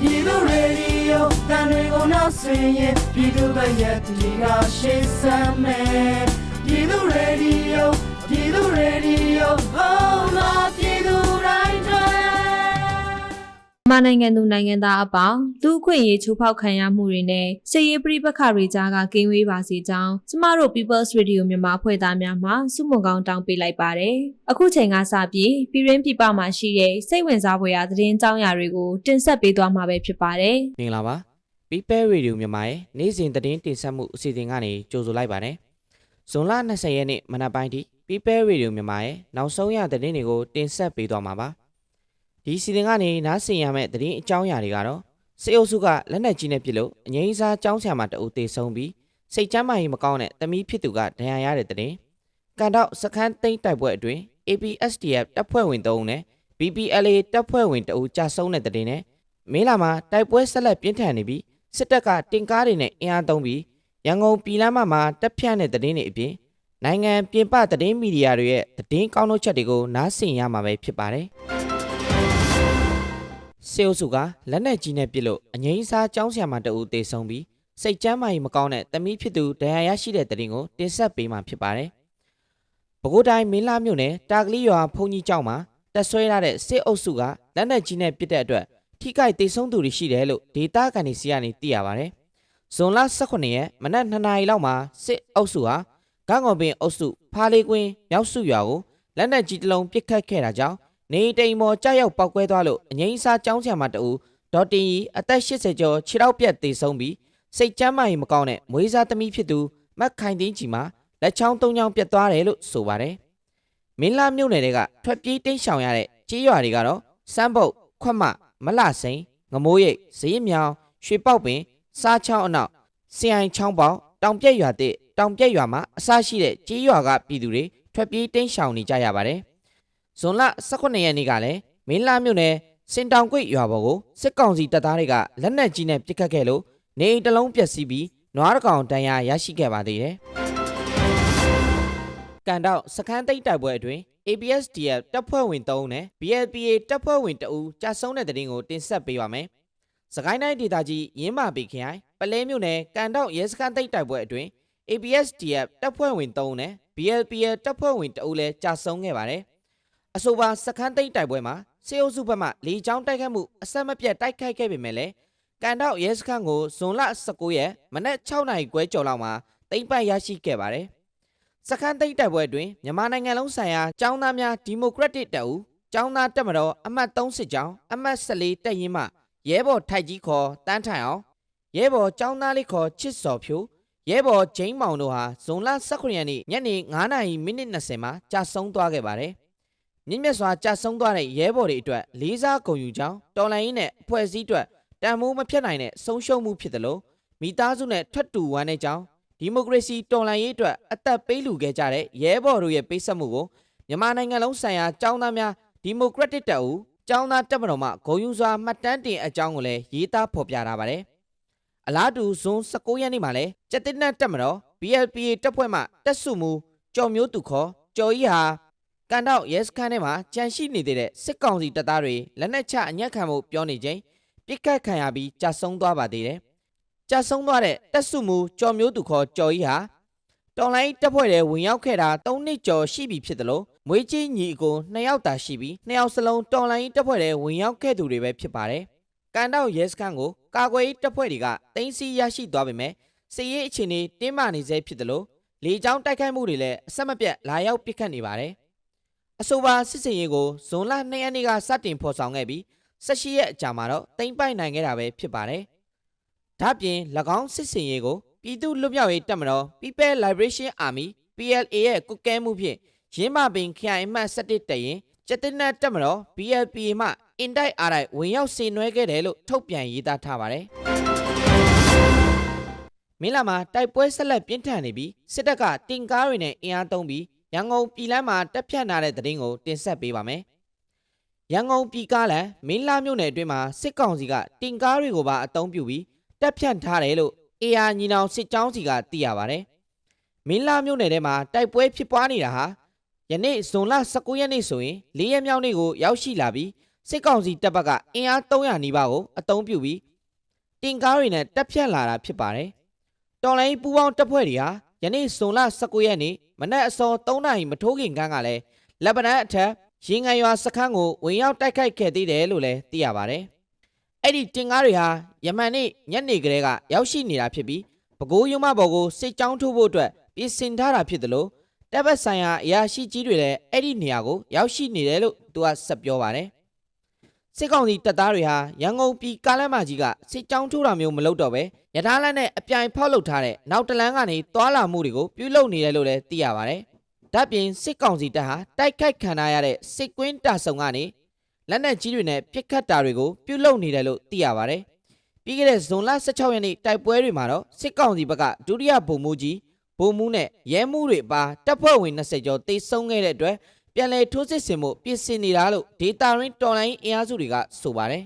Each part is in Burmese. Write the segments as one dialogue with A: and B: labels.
A: ပြည်သူရေဒီယိုတန်တွေကိုနောက်ဆင်ရင်ပြည်သူ့ဘက်ရဲ့ဒီကရှေ့စမ်းမယ်ပြည်သူရေဒီယိုပြည်သူရေဒီယိုဟော
B: န်မာနိုင်ငံသူနိုင်ငံသားအပေါင်းလူအခွင့်အရေးချိုးဖောက်ခံရမှုတွေနဲ့စစ်ရေးပြိပခါတွေကြားကကင်းဝေးပါစေကြောင်းကျမတို့ People's Radio မြန်မာဖွဲ့သားများမှစုမုံကောင်းတောင်းပေးလိုက်ပါတယ်။အခုချိန်ကစပြီးပြည်ရင်းပြည်ပမှာရှိတဲ့စိတ်ဝင်စားဖွယ်ရာသတင်းကြောင်းရာတွေကိုတင်ဆက်ပေးသွားမှာပဲဖြစ်ပါတယ်။
C: မင်္ဂလာပါ People Radio မြန်မာရဲ့နေ့စဉ်သတင်းတင်ဆက်မှုအစီအစဉ်ကနေကြိုဆိုလိုက်ပါတယ်ဇွန်လ20ရက်နေ့မနက်ပိုင်းထိ People Radio မြန်မာရဲ့နောက်ဆုံးရသတင်းတွေကိုတင်ဆက်ပေးသွားမှာပါ ဒီအစီအစဉ်ကနေနားဆင်ရမယ့်သတင်းအကြောင်းအရာတွေကတော့စေအုပ်စုကလက်နက်ကြီးနဲ့ပစ်လို့အငိမ့်စားကြောင်းဆရာမတအုပ်သေဆုံးပြီးစိတ်ကြမ်းမာရေးမကောင်းတဲ့တမီးဖြစ်သူကဒဏ်ရာရတဲ့သတင်းကန်တော့စခန်းသိမ်းတိုက်ပွဲအတွင်း APSDF တပ်ဖွဲ့ဝင်3ဦးနဲ့ BPLA တပ်ဖွဲ့ဝင်2ဦးကြာဆုံးတဲ့သတင်းနဲ့မင်းလာမှာတိုက်ပွဲဆက်လက်ပြင်းထန်နေပြီးစစ်တပ်ကတင်ကားတွေနဲ့အင်အားသုံးပြီးရန်ကုန်ပြည်လမ်းမမှာတပ်ဖြန့်တဲ့သတင်းတွေအပြင်နိုင်ငံပြင်ပသတင်းမီဒီယာတွေရဲ့သတင်းကောင်းထုတ်ချက်တွေကိုနားဆင်ရမှာပဲဖြစ်ပါတယ်။ စေအုပ်စုကလက်နက်ကြီးနဲ့ပစ်လို့အငိမ့်စားကြောင်းဆရာမတအူတေဆုံးပြီးစိတ်ကြမ်းမာရေးမကောင်းတဲ့တမီးဖြစ်သူဒဏ်ရာရရှိတဲ့သတင်းကိုတင်ဆက်ပေးမှာဖြစ်ပါတယ်။ပဲခူးတိုင်းမင်းလာမြို့နယ်တာကလေးရွာဖုန်ကြီးကျောင်းမှာတက်ဆွဲရတဲ့စစ်အုပ်စုကလက်နက်ကြီးနဲ့ပစ်တဲ့အတွက်ထိခိုက်ဒေဆုံးသူတွေရှိတယ်လို့ဒေတာကန်ဒီစီကနေသိရပါဗျ။ဇွန်လ18ရက်မနက်2နာရီလောက်မှာစစ်အုပ်စုဟာဂန့်ကော်ပင်အုပ်စုဖားလေးကွင်းမြောက်စုရွာကိုလက်နက်ကြီးတစ်လုံးပစ်ခတ်ခဲ့တာကြောင့် နေအိမ်တိမ်ပေါ်ကြောက်ရောက်ပောက်ကွဲသွားလို့အငိမ့်စားကျောင်းဆရာမတအူဒေါ်တင်ရီအသက်80ကျော်ခြေထောက်ပြတ်သေဆုံးပြီးစိတ်ကြမ်းမာရေးမကောင်းတဲ့မွေးစားသမီးဖြစ်သူမတ်ခိုင်သိန်းကြီးမှာလက်ချောင်းသုံးချောင်းပြတ်သွားတယ်လို့ဆိုပါတယ်။မင်းလာမြို့နယ်တွေကထွက်ပြေးတိမ်းရှောင်ရတဲ့ကြေးရွာတွေကတော့စမ်းပုတ်ခွတ်မမလစိန်ငမိုးရိပ်ဇရင်မြောင်ရွှေပေါက်ပင်စားချောင်းအနောက်စီအိုင်ချောင်းပေါက်တောင်ပြက်ရွာတဲ့တောင်ပြက်ရွာမှာအစရှိတဲ့ကြေးရွာကပြည်သူတွေထွက်ပြေးတိမ်းရှောင်နေကြရပါတယ်။ ဇွန်လ18ရက်နေ့ကလည်းမင်းလာမြို့နယ်စင်တောင်ကွေ့ရွာပေါ်ကိုစစ်ကောင်စီတပ်သားတွေကလက်နက်ကြီးနဲ့ပစ်ခတ်ခဲ့လို့နေအိမ်တစ်လုံးပျက်စီးပြီးနွားတစ်ကောင်တန်ရာရရှိခဲ့ပါသေးတယ်။ကန်တော့စခန်းသိမ်းတိုက်ပွဲအတွင်း ABSDF တပ်ဖွဲ့ဝင်3ဦးနဲ့ BLPA တပ်ဖွဲ့ဝင်2ဦးကြာဆုံးတဲ့တဲ့တင်ကိုတင်ဆက်ပေးပါမယ်။စကိုင်းတိုင်းဒေသကြီးရင်းမာပီခရိုင်ပလဲမြို့နယ်ကန်တော့ရဲစခန်းသိမ်းတိုက်ပွဲအတွင်း ABSDF တပ်ဖွဲ့ဝင်3ဦးနဲ့ BLPA တပ်ဖွဲ့ဝင်2ဦးလည်းကြာဆုံးခဲ့ပါတယ်။ အဆိုပါစခန်းသိမ်းတိုက်ပွဲမှာစေအုပ်စုဘက်မှလေကြောင်းတိုက်ခတ်မှုအဆက်မပြတ်တိုက်ခိုက်ခဲ့ပေမဲ့လည်းကန်တော့ရဲစခန်းကိုဇွန်လ19ရက်မနက်6နာရီခွဲကျော်လောက်မှာသိမ်းပိုက်ရရှိခဲ့ပါတယ်။စခန်းသိမ်းတိုက်ပွဲအတွင်းမြန်မာနိုင်ငံလုံးဆိုင်ရာចောင်းသားများဒီမိုကရက်တစ်တပ်ဦးចောင်းသားတက်မတော်အမှတ်3စစ်ကြောင်းအမှတ်14တပ်ရင်းမှရဲဘော်ထိုက်ကြီးခေါ်တန်းထိုင်အောင်ရဲဘော်ចောင်းသားလေးခေါ်ချစ်စော်ဖြိုးရဲဘော်ဂျိမ်းမောင်တို့ဟာဇွန်လ18ရက်နေ့ညနေ9:30မိနစ်20မှာကြာဆုံးသွားခဲ့ပါတယ်။ မြင့်မြတ်စွာကြာဆုံးသွားတဲ့ရဲဘော်တွေအတွက်လေးစားဂုဏ်ယူကြောင်းတော်လိုင်းရင်းနဲ့အဖွဲ့အစည်းအတွက်တန်မိုးမဖြတ်နိုင်တဲ့ဆုံးရှုံးမှုဖြစ်တယ်လို့မိသားစုနဲ့ထွက်တူဝမ်းတဲ့ကြောင်းဒီမိုကရေစီတော်လှန်ရေးအတွက်အသက်ပေးလူခဲ့ကြတဲ့ရဲဘော်တို့ရဲ့ပေးဆက်မှုကိုမြန်မာနိုင်ငံလုံးဆိုင်ရာចောင်းသားများဒီမိုကရက်တစ်တပ်ဦးចောင်းသားတပ်မတော်မှဂုံယူစွာမှတ်တမ်းတင်အကြောင်းကိုလည်းရေးသားဖော်ပြထားပါတယ်။အလားတူဇွန်19ရက်နေ့မှာလည်းကျက်တင်နတ်တပ်မတော် BLPA တပ်ဖွဲ့မှတက်စုမှုကြော်မျိုးသူခေါ်ကြော်ကြီးဟာ ကန်တော့ရဲစခန်းထဲမှာကြန့်ရှိနေသေးတဲ့စစ်ကောင်စီတပ်သားတွေလက်နက်ချအညက်ခံမှုပြောနေချိန်ပြစ်ခတ်ခံရပြီးကြာဆုံးသွားပါသေးတယ်။ကြာဆုံးသွားတဲ့တက်စုမှုကြော်မျိုးသူခေါ်ကြော်ကြီးဟာတော်လိုင်းတပ်ဖွဲ့တွေဝင်ရောက်ခဲ့တာ၃နှစ်ကျော်ရှိပြီဖြစ်တယ်လို့မွေးကြီးညီအကိုနှစ်ယောက်သာရှိပြီးနှစ်ယောက်စလုံးတော်လိုင်းတပ်ဖွဲ့တွေဝင်ရောက်ခဲ့သူတွေပဲဖြစ်ပါတယ်။ကန်တော့ရဲစခန်းကိုကာကွယ်ရေးတပ်ဖွဲ့တွေကတင်းစီရရှိသွားပေမဲ့စစ်ရေးအခြေအနေတင်းမာနေစေဖြစ်တယ်လို့လေကြောင်းတိုက်ခိုက်မှုတွေလည်းအဆက်မပြတ်လာရောက်ပစ်ခတ်နေပါတယ်။ အဆိုပါစစ်စင်ရေးကိုဇွန်လ2ရက်နေ့ကစတင်ဖော်ဆောင်ခဲ့ပြီး18ရက်အကြာမှာတော့တိမ့်ပိုက်နိုင်ခဲ့တာပဲဖြစ်ပါတယ်။ဒါ့ပြင်၎င်းစစ်စင်ရေးကိုပြည်သူ့လွတ်မြောက်ရေးတပ်မတော် People Liberation Army PLA ရဲ့ကုတ်ကဲမှုဖြင့်ရင်းမပင်ခရိုင်အမှတ်17တရင်ကျက်တင်နတ်တပ်မတော် BLPA မှအင်တိုက်အားတိုက်ဝင်ရောက်ဆင်နွှဲခဲ့တယ်လို့ထုတ်ပြန်ရေးသားထားပါတယ်။မင်းလာမှာတိုက်ပွဲဆက်လက်ပြင်းထန်နေပြီးစစ်တပ်ကတင်ကားတွေနဲ့အင်အားသုံးပြီး ရန်ကုန်ပြည်လမ်းမှာတပ်ဖြတ်နာတဲ့တဲ့တင်ကိုတင်ဆက်ပေးပါမယ်။ရန်ကုန်ပြည်ကားလမ်းမင်းလာမြို့နယ်အတွင်းမှာစစ်ကောင်စီကတင်ကားတွေကိုပါအသုံးပြုပြီးတပ်ဖြတ်ထားတယ်လို့ AR ညီနောင်စစ်ကြောင်းစီကသိရပါတယ်။မင်းလာမြို့နယ်ထဲမှာတိုက်ပွဲဖြစ်ပွားနေတာဟာယနေ့ဇွန်လ19ရက်နေ့ဆိုရင်၄ရက်မြောက်နေ့ကိုရောက်ရှိလာပြီးစစ်ကောင်စီတပ်ဘက်ကအင်အား300နီးပါးကိုအသုံးပြုပြီးတင်ကားတွေနဲ့တက်ဖြတ်လာတာဖြစ်ပါတယ်။တော်လိုင်းပူပေါင်းတပ်ဖွဲ့တွေဟာ ယနေ့ဇွန်လ19ရက်နေ့မနက်အစော3နာရီမထိုးခင်ကန်းကလည်းလက်ပနက်အထက်ရင်ငံရွာစခန်းကိုဝင်ရောက်တိုက်ခိုက်ခဲ့သေးတယ်လို့လည်းသိရပါတယ်။အဲ့ဒီတင်ကားတွေဟာယမန်နေ့ညနေကလေးကရောက်ရှိနေတာဖြစ်ပြီးပဲခူးရုံမဘော်ကိုစစ်ကြောင်းထိုးဖို့အတွက်ပြင်ဆင်ထားတာဖြစ်တယ်လို့တပ်ဘက်ဆိုင်ရာအရာရှိကြီးတွေလည်းအဲ့ဒီနေရာကိုရောက်ရှိနေတယ်လို့သူကဆက်ပြောပါတယ်။ စစ်ကောင်စီတပ်သားတွေဟာရန်ကုန်ပြည်ကားလမ်းမကြီးကစစ်ကြောင်းထိုးတာမျိုးမလုပ်တော့ပဲရထားလမ်းနဲ့အပြိုင်ဖောက်လုပ်ထားတဲ့နောက်တလန်းကနေတွာလာမှုတွေကိုပြုလုပ်နေတယ်လို့လည်းသိရပါတယ်။ဒါ့ပြင်စစ်ကောင်စီတပ်ဟာတိုက်ခိုက်ခံရတဲ့စစ်ကွင်းတာဆုံကနေလက်နက်ကြီးတွေနဲ့ပစ်ခတ်တာတွေကိုပြုလုပ်နေတယ်လို့သိရပါတယ်။ပြီးခဲ့တဲ့ဇွန်လ16ရက်နေ့တိုက်ပွဲတွေမှာတော့စစ်ကောင်စီဘက်ကဒုတိယဗိုလ်မှူးကြီးဗိုလ်မှူးနဲ့ရဲမှူးတွေပါတပ်ဖွဲ့ဝင်20ကျော်တေဆုံးခဲ့တဲ့အတွက် ပြန်လည်ထိုးစစ်ဆင်မှုပြင်ဆင်နေတာလို့ဒေတာရင်းတော်လိုင်းအင်အားစုတွေကဆိုပါတယ်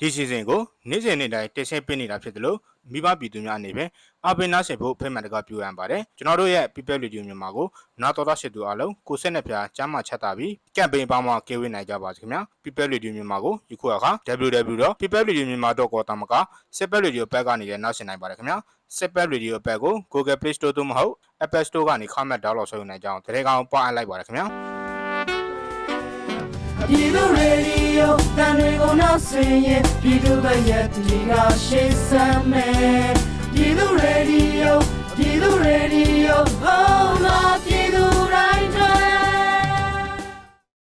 D: ဒီစီစဉ်ကိုနေ့စဉ်နေ့တိုင်းတင်ဆက်ပေးနေတာဖြစ်တယ်လို့ မိဘပြည်သူများအနေနဲ့အပင်နာရှင်ဖို့ဖိမှန်တကပြောရန်ပါတယ်ကျွန်တော်တို့ရဲ့ People Radio မြန်မာကိုနာတော်သားရှိသူအားလုံးကိုဆက်နဲ့ဖျားကျမ်းမာချက်တာပြီးကမ်ပိန်းပေါင်းမှာကေဝေးနိုင်ကြပါစေခင်ဗျာ People Radio မြန်မာကိုယခုအခါ www.peopleradio.myanmar.com တမက Super Radio ဘက်ကနေလည်းနောက်ဆင်နိုင်ပါတယ်ခင်ဗျာ Super Radio ဘက်ကို Google Play Store သို့မဟုတ် Apple Store ကနေခမတ်ဒေါက်လော့ဆိုနိုင်ကြအောင်တရေကောင်ပွားအပ်လိုက်ပါတယ်ခင်ဗျာ
A: ပြည်သူရေဒီယိုတန်တွေကိုနောက်ဆင်ရင်ပြည်သူ့ရဲ့တီကရှေ့စမ်းမယ်ပြည်သူရေဒီယိုပြည်သူရေဒီယိုဟောလာပြည်သူ